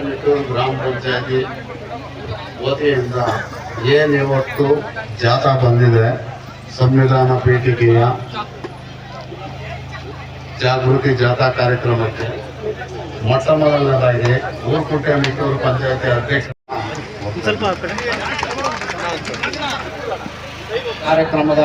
ಮಿಟ್ಟೂರು ಗ್ರಾಮ ಪಂಚಾಯತಿ ವತಿಯಿಂದ ಏನು ಜಾಥಾ ಬಂದಿದೆ? ಸಂವಿಧಾನ ಪೀಠಿಕೆಯ ಜಾಗೃತಿ ಜಾಥಾ ಕಾರ್ಯಕ್ರಮಕ್ಕೆ. ಮೊಟ್ಟ ಮೊದಲನೇದಾಗಿ ಊರ್ಕುಟ್ಟೆ ಮಿಟ್ಟೂರು ಪಂಚಾಯತಿ ಅಧ್ಯಕ್ಷ ಕಾರ್ಯಕ್ರಮದ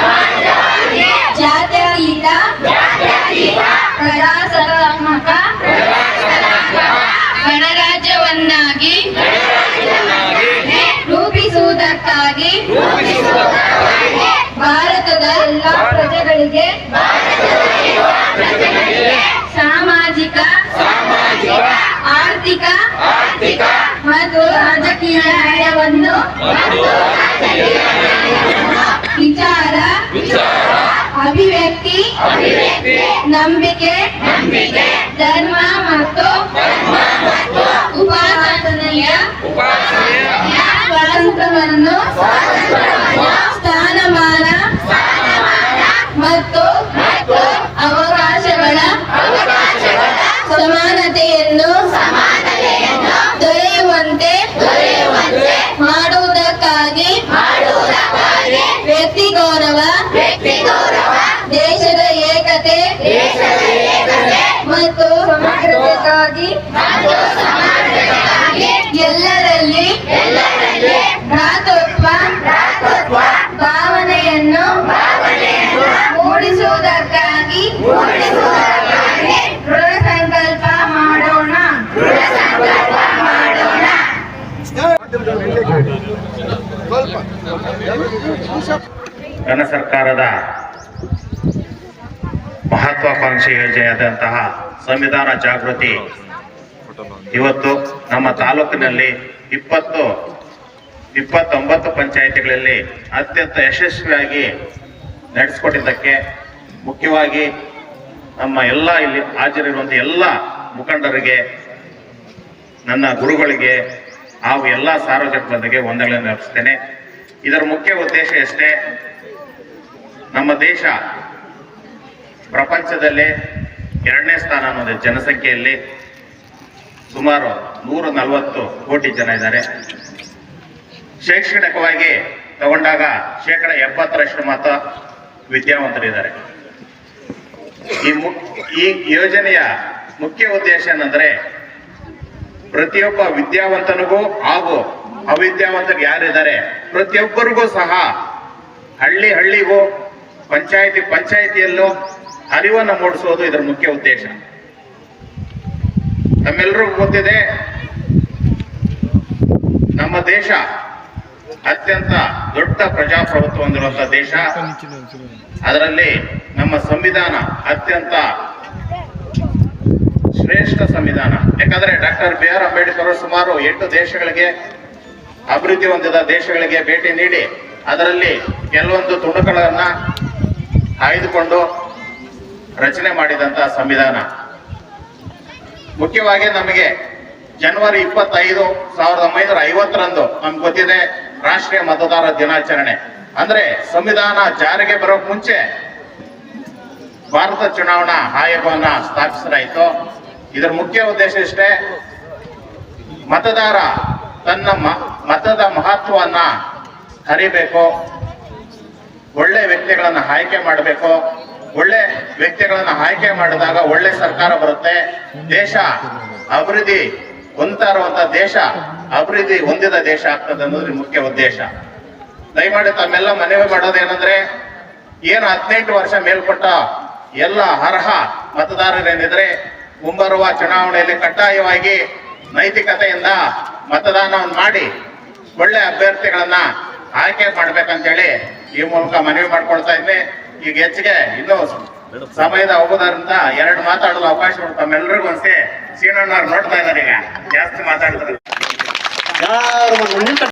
ಪ್ರಜೆಗಳಿಗೆ ಸಾಮಾಜಿಕ ಆರ್ಥಿಕ ಮತ್ತು ರಾಜಕೀಯ ನ್ಯಾಯವನ್ನು ವಿಚಾರ ಅಭಿವ್ಯಕ್ತಿ ನಂಬಿಕೆ ಧರ್ಮ ಮತ್ತು ಮತ್ತು ಅವಕಾಶಗಳ ಸಮಾನತೆಯನ್ನು ದೊರೆಯುವಂತೆ ಮಾಡುವುದಕ್ಕಾಗಿ ವ್ಯಕ್ತಿ ಗೌರವ ದೇಶದ ಏಕತೆ ಮತ್ತು ಸಮಗ್ರತೆಗಾಗಿ ಘನ ಸರ್ಕಾರದ ಮಹತ್ವಾಕಾಂಕ್ಷಿ ಯೋಜನೆಯಾದಂತಹ ಸಂವಿಧಾನ ಜಾಗೃತಿ ಇವತ್ತು ನಮ್ಮ ತಾಲೂಕಿನಲ್ಲಿ ಇಪ್ಪತ್ತು, ಇಪ್ಪತ್ತೊಂಬತ್ತು ಪಂಚಾಯಿತಿಗಳಲ್ಲಿ ಅತ್ಯಂತ ಯಶಸ್ವಿಯಾಗಿ ನಡೆಸಿಕೊಟ್ಟಿದ್ದಕ್ಕೆ ಮುಖ್ಯವಾಗಿ ನಮ್ಮ ಎಲ್ಲ ಇಲ್ಲಿ ಹಾಜರಿರುವಂಥ ಎಲ್ಲ ಮುಖಂಡರಿಗೆ, ನನ್ನ ಗುರುಗಳಿಗೆ, ಹಾಗೂ ಎಲ್ಲ ಸಾರ್ವಜನಿಕರಿಗೆ ವಂದನೆಗಳನ್ನು ಅರ್ಪಿಸ್ತೇನೆ. ಇದರ ಮುಖ್ಯ ಉದ್ದೇಶ ಎಷ್ಟೇ ನಮ್ಮ ದೇಶ ಪ್ರಪಂಚದಲ್ಲೇ ಎರಡನೇ ಸ್ಥಾನ ಅನ್ನೋದು ಜನಸಂಖ್ಯೆಯಲ್ಲಿ ಸುಮಾರು ನೂರ ನಲವತ್ತು ಕೋಟಿ ಜನ ಇದ್ದಾರೆ. ಶೈಕ್ಷಣಿಕವಾಗಿ ತಗೊಂಡಾಗ ಶೇಕಡ ಎಪ್ಪತ್ತರಷ್ಟು ಮಾತ್ರ ವಿದ್ಯಾವಂತರಿದ್ದಾರೆ ಈ ಮು, ಈ ಯೋಜನೆಯ ಮುಖ್ಯ ಉದ್ದೇಶ ಏನಂದ್ರೆ ಪ್ರತಿಯೊಬ್ಬ ವಿದ್ಯಾವಂತನಿಗೂ ಹಾಗೂ ಅವಿದ್ಯಾವಂತರು ಯಾರಿದ್ದಾರೆ ಪ್ರತಿಯೊಬ್ಬರಿಗೂ ಸಹ ಹಳ್ಳಿ ಹಳ್ಳಿಗೂ ಪಂಚಾಯತಿ ಪಂಚಾಯತಿಯಲ್ಲೂ ಅರಿವನ್ನು ಮೂಡಿಸೋದು ಇದರ ಮುಖ್ಯ ಉದ್ದೇಶ. ನಮ್ಮೆಲ್ಲರಿಗೂ ಗೊತ್ತಿದೆ, ನಮ್ಮ ದೇಶ ಅತ್ಯಂತ ದೊಡ್ಡ ಪ್ರಜಾಪ್ರಭುತ್ವ ಹೊಂದಿರುವಂತಹ ದೇಶ. ಅದರಲ್ಲಿ ನಮ್ಮ ಸಂವಿಧಾನ ಅತ್ಯಂತ ಶ್ರೇಷ್ಠ ಸಂವಿಧಾನ. ಯಾಕಂದ್ರೆ ಡಾಕ್ಟರ್ ಬಿ ಆರ್ ಅಂಬೇಡ್ಕರ್ ಸುಮಾರು ಎಂಟು ದೇಶಗಳಿಗೆ ಅಭಿವೃದ್ಧಿ ಹೊಂದಿದ ದೇಶಗಳಿಗೆ ಭೇಟಿ ನೀಡಿ, ಅದರಲ್ಲಿ ಕೆಲವೊಂದು ತುಣುಕುಗಳನ್ನ ಆಯ್ದುಕೊಂಡು ರಚನೆ ಮಾಡಿದಂತ ಸಂವಿಧಾನ. ಮುಖ್ಯವಾಗಿ ನಮಗೆ ಜನವರಿ ಇಪ್ಪತ್ತೈದು ಸಾವಿರದ ಒಂಬೈನೂರ ಐವತ್ತರಂದು ನಮ್ಗೆ ಗೊತ್ತಿದೆ ರಾಷ್ಟ್ರೀಯ ಮತದಾರ ದಿನಾಚರಣೆ. ಅಂದ್ರೆ ಸಂವಿಧಾನ ಜಾರಿಗೆ ಬರೋಕ್ ಮುಂಚೆ ಭಾರತ ಚುನಾವಣಾ ಆಯೋಗವನ್ನ ಸ್ಥಾಪಿಸಲಾಯಿತು. ಇದರ ಮುಖ್ಯ ಉದ್ದೇಶ ಇಷ್ಟೇ, ಮತದಾರ ತನ್ನ ಮತದ ಮಹತ್ವವನ್ನ ಅರಿಬೇಕು ಒಳ್ಳೆ ವ್ಯಕ್ತಿಗಳನ್ನ ಆಯ್ಕೆ ಮಾಡಬೇಕು. ಒಳ್ಳೆ ವ್ಯಕ್ತಿಗಳನ್ನ ಆಯ್ಕೆ ಮಾಡಿದಾಗ ಒಳ್ಳೆ ಸರ್ಕಾರ ಬರುತ್ತೆ. ದೇಶ ಅಭಿವೃದ್ಧಿ ಹೊಂದ್ತಾ ಇರುವಂತ ದೇಶ ಅಭಿವೃದ್ಧಿ ಹೊಂದಿದ ದೇಶ ಆಗ್ತದೆ ಅನ್ನೋದ್ರ ಮುಖ್ಯ ಉದ್ದೇಶ. ದಯಮಾಡಿ ತಮ್ಮೆಲ್ಲ ಮನವಿ ಮಾಡೋದೇನಂದ್ರೆ ಏನು ಹದಿನೆಂಟು ವರ್ಷ ಮೇಲ್ಪಟ್ಟ ಎಲ್ಲ ಅರ್ಹ ಮತದಾರರೇನಿದ್ರೆ ಮುಂಬರುವ ಚುನಾವಣೆಯಲ್ಲಿ ಕಡ್ಡಾಯವಾಗಿ ನೈತಿಕತೆಯಿಂದ ಮತದಾನವನ್ನು ಮಾಡಿ ಒಳ್ಳೆ ಅಭ್ಯರ್ಥಿಗಳನ್ನ ಆಯ್ಕೆ ಮಾಡ್ಬೇಕಂತೇಳಿ ಈ ಮೂಲಕ ಮನವಿ ಮಾಡ್ಕೊಳ್ತಾ ಇದ್ವಿ. ಈಗ ಹೆಚ್ಚಿಗೆ ಇನ್ನೂ ಸಮಯದ ಹೋಗೋದ್ರಿಂದ ಎರಡು ಮಾತಾಡಲು ಅವಕಾಶ ತಮ್ಮೆಲ್ಲರಿಗೂ ಅನ್ಸಿ, ಸೀನಣ್ಣವ್ರು ನೋಡ್ತಾ ಇದ್ದಾರೆ ಈಗ. ಜಾಸ್ತಿ ಮಾತಾಡ್ತಾರೆ.